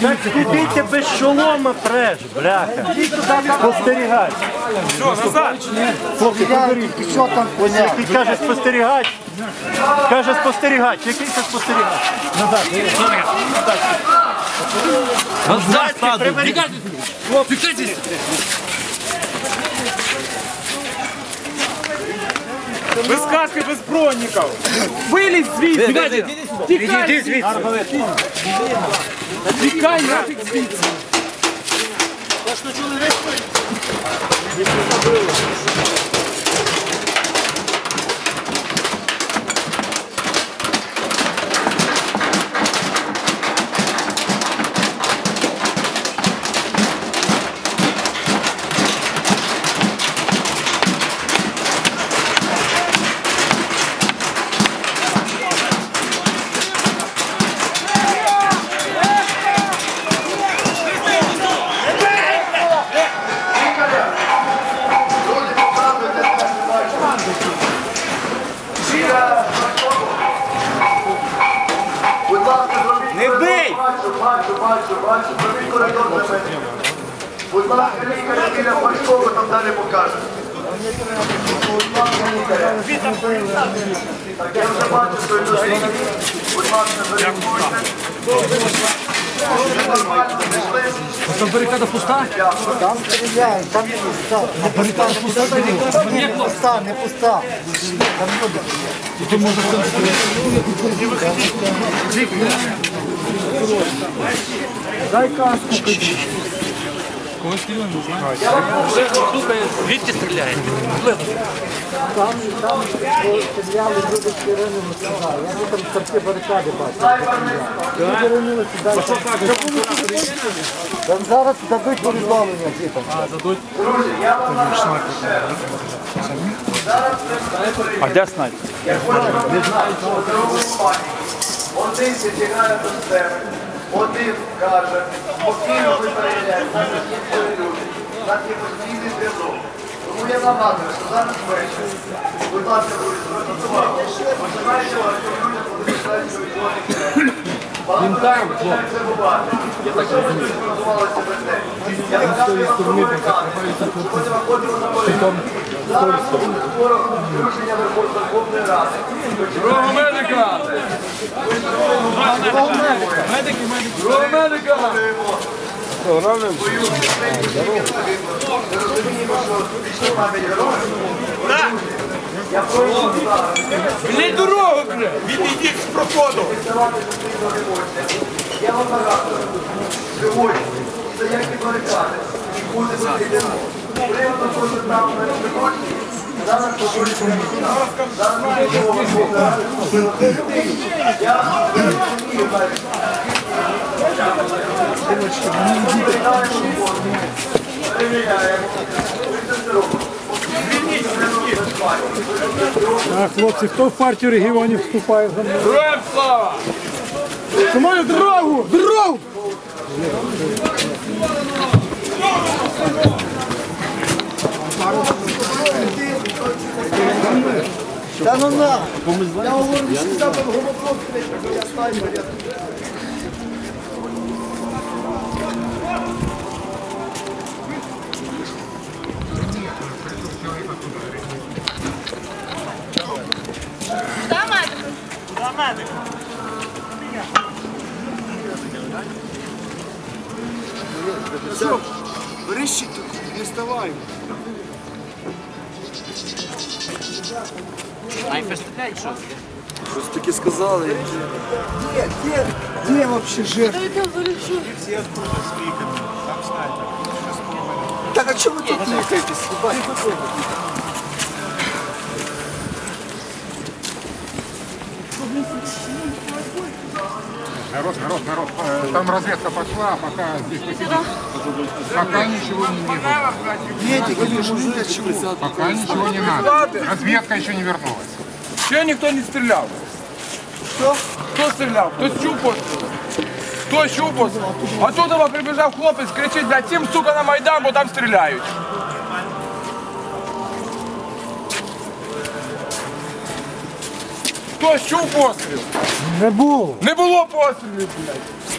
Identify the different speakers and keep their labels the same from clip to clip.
Speaker 1: Так куди ти без шолома преш, бляха? Спостерігай.
Speaker 2: Все, назад.
Speaker 1: Хлопці, поберіть.
Speaker 3: Що там?
Speaker 1: Який каже спостерігач? Каже спостерігач. Який це спостерігач? Назад.
Speaker 2: Назад,
Speaker 1: Назад, приберіть.
Speaker 2: Фиксайтесь. Без каски, без бронників. Вилізь звідси. Тікай звідси. Тікай нафіг звідси.
Speaker 4: Будь бачу, бачу, бачу, зробіть коридор для мене. Будь ласка, лікаря біля Пашкова там далі покаже. Так, я вже бачу, що йду йдуть. Будь ласка, зарахуйте. Все нормально, пішли.
Speaker 2: Там барикада пуста?
Speaker 3: Там стріляють, там не пуста. Не пуста, не пуста, не пуста, не пуста. Там люди. Дай каску.
Speaker 2: Звідки стріляє?
Speaker 3: Там, там стріляли люди з Кирином сюди. Я там старті барикади бачу. Люди ринули сюди. Там зараз дадуть повідомлення типу.
Speaker 1: А де снайпер?
Speaker 4: Один зачинає до себе, один каже, спокійно ви перевіряєте, нас є люди, нас є постійний зв'язок. Тому я нагадую, що зараз менше. Будь ласка, зверніть увагу. Починаючи вас, що люди повідомляють, що відбувається. Багато людей це бувати. Я так розумію. Готувалися без неї. Я нагадую вам про барикади. Сьогодні виходимо на барикади. Зараз ворог включення Верховної Ради.
Speaker 2: Дорога медика! Медики, медика! Не дорогу, бля! Відійдіть з проходу!
Speaker 4: Я вам нагадую, сьогодні стоять барикади і буде вийдемо. Приводом просто там на прикольні. Зараз ми будемо говорити. Я розумію. Перевіряємо форму. Перевіряємо.
Speaker 1: А, хлопці, хто в партію регіонів вступає за мною?
Speaker 2: Героям слава!
Speaker 1: Маю дорогу! Дорогу!
Speaker 3: Та ну на! Я говорю, що там гомофоб, я снайпер. я Все, Верещи тут, не вставай.
Speaker 5: А їм представляють, що таке? Щось сказали.
Speaker 3: Где, где, где вообще жертва? Да это вылечу. Все откуда с криками, там снайпер. Так, а что вы тут летаетесь?
Speaker 6: Народ, народ, народ, э, там разведка пошла, а пока здесь... посидим. Пока ничего не видно.
Speaker 3: Медик, мужик, чего?
Speaker 6: Пока ничего не надо. Разведка еще не вернулась.
Speaker 2: Ще ніхто не стріляв.
Speaker 3: Що?
Speaker 2: Хто стріляв? Хтось чув постріл? Хто чув постріл? А тут до прибіжав хлопець, кричить, блядь, всім, сука, на Майдан, бо там стріляють. Хтось чув постріл?
Speaker 1: Не було.
Speaker 2: Не було пострілів, блядь.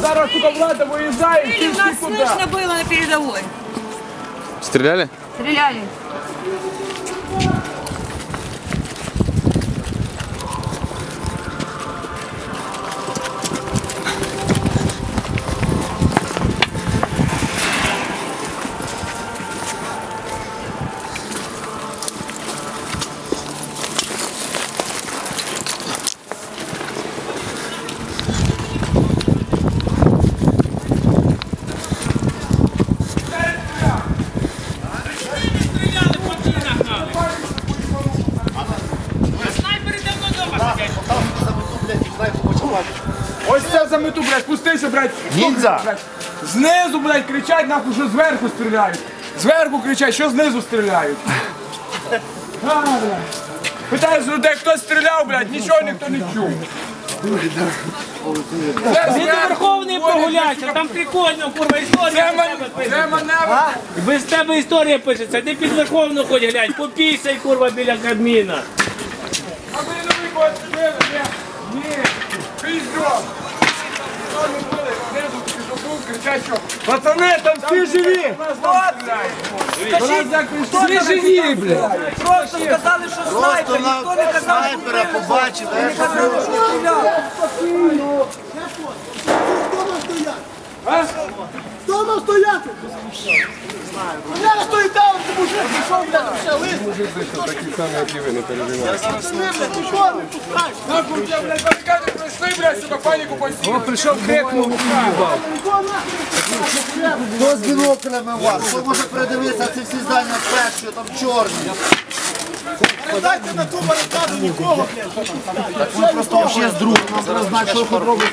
Speaker 2: Зараз, сука, влада виїжджає, всі всі
Speaker 5: нас
Speaker 2: куди.
Speaker 5: слышно было на передовой.
Speaker 7: Стреляли?
Speaker 5: Стреляли.
Speaker 2: За мету, блядь, спустися, блядь.
Speaker 1: Ніндзя.
Speaker 2: Блядь. Знизу, блядь, кричать, нахуй, що зверху стріляють. Зверху кричать, що знизу стріляють. А, блядь. Питаю з людей, хто стріляв, блядь, нічого ніхто не чув. Це
Speaker 8: Ти Верховний прогуляйся, там прикольно, курва, історія
Speaker 2: Це
Speaker 8: без тебе
Speaker 2: це
Speaker 8: пишеться.
Speaker 2: маневр.
Speaker 8: Без тебе історія пишеться, ти під Верховну хоч глянь, попійся, курва, біля Кабміна.
Speaker 2: А ви не виходите, ні, ні, піздьо. Що не були, знизу пішов, кричать, що пацани, там всі живі. Всі живі, блядь.
Speaker 9: Просто сказали, що снайпер, ніхто не казав, що
Speaker 4: Снайпера побачив,
Speaker 9: не казали, що стріляв.
Speaker 3: Хто стояти? Я стою там, тому що пішов, блядь, ще лист.
Speaker 2: Нахуй, я, блядь, барикади прийшли, блядь, сука, паніку посіяли. Прийшов крикнув,
Speaker 3: Хто з біноклями у вас? Хто може передивитися ці всі здання перші, там чорні? Дайте на ту барикаду нікого, блядь. Ми просто вообще з другом, нам треба знати, що тут робить.